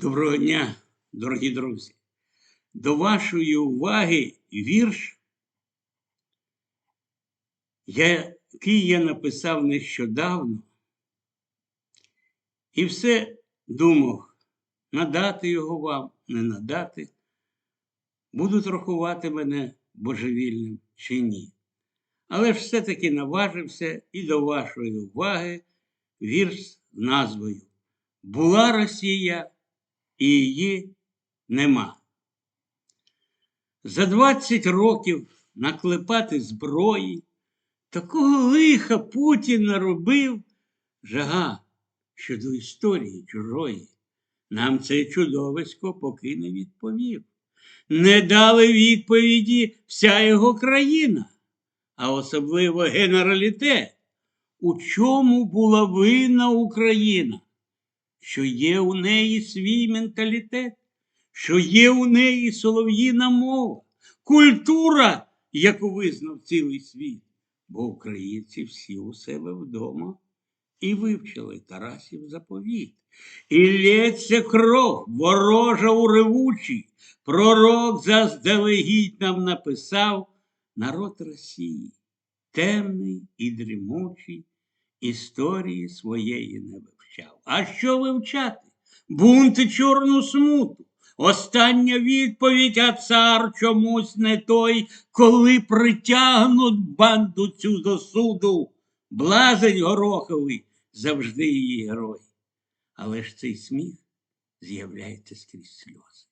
Доброго дня, дорогі друзі. До вашої уваги вірш, який я написав нещодавно, і все думав, надати його вам, не надати, будуть рахувати мене божевільним чи ні. Але ж все-таки наважився і до вашої уваги вірш з назвою Була Росія і її нема. За 20 років наклепати зброї, такого лиха Путін наробив жага щодо історії чужої. Нам це чудовисько поки не відповів. Не дали відповіді вся його країна, а особливо генералітет. У чому була винна Україна? Що є у неї свій менталітет, що є у неї солов'їна мова, культура, яку визнав цілий світ, бо українці всі у себе вдома і вивчили Тарасів заповіт. І лється кров ворожа у ревучій, пророк заздалегідь нам написав народ Росії, темний і дрімучий, історії своєї не вивчав. А що вивчати? Бунт і чорну смуту. Остання відповідь, а цар чомусь не той, коли притягнуть банду цю до суду. Блазень гороховий завжди її герой. Але ж цей сміх з'являється скрізь сльози.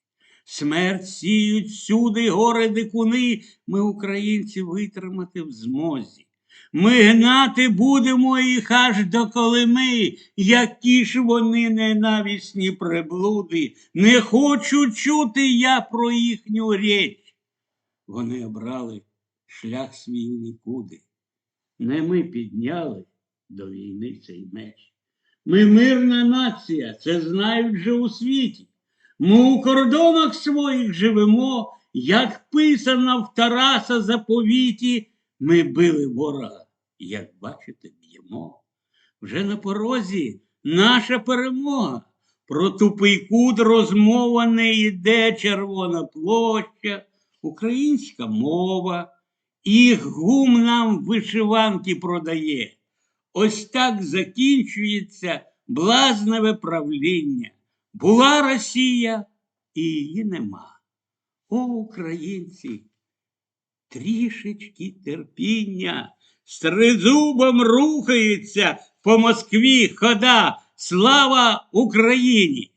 Смерть сіють всюди гори дикуни, ми, українці, витримати в змозі. Ми гнати будемо їх аж до Колими, які ж вони ненависні приблуди. Не хочу чути я про їхню річ. Вони обрали шлях свій нікуди. Не ми підняли до війни цей меч. Ми мирна нація, це знають вже у світі. Ми у кордонах своїх живемо, як писано в Тараса заповіті, ми били ворога як бачите, б'ємо. Вже на порозі наша перемога. Про тупий кут розмова не йде червона площа, українська мова, їх гум нам вишиванки продає. Ось так закінчується блазневе правління. Була Росія і її нема. О, українці, трішечки терпіння. З тризубом рухається по Москві хода. Слава Україні!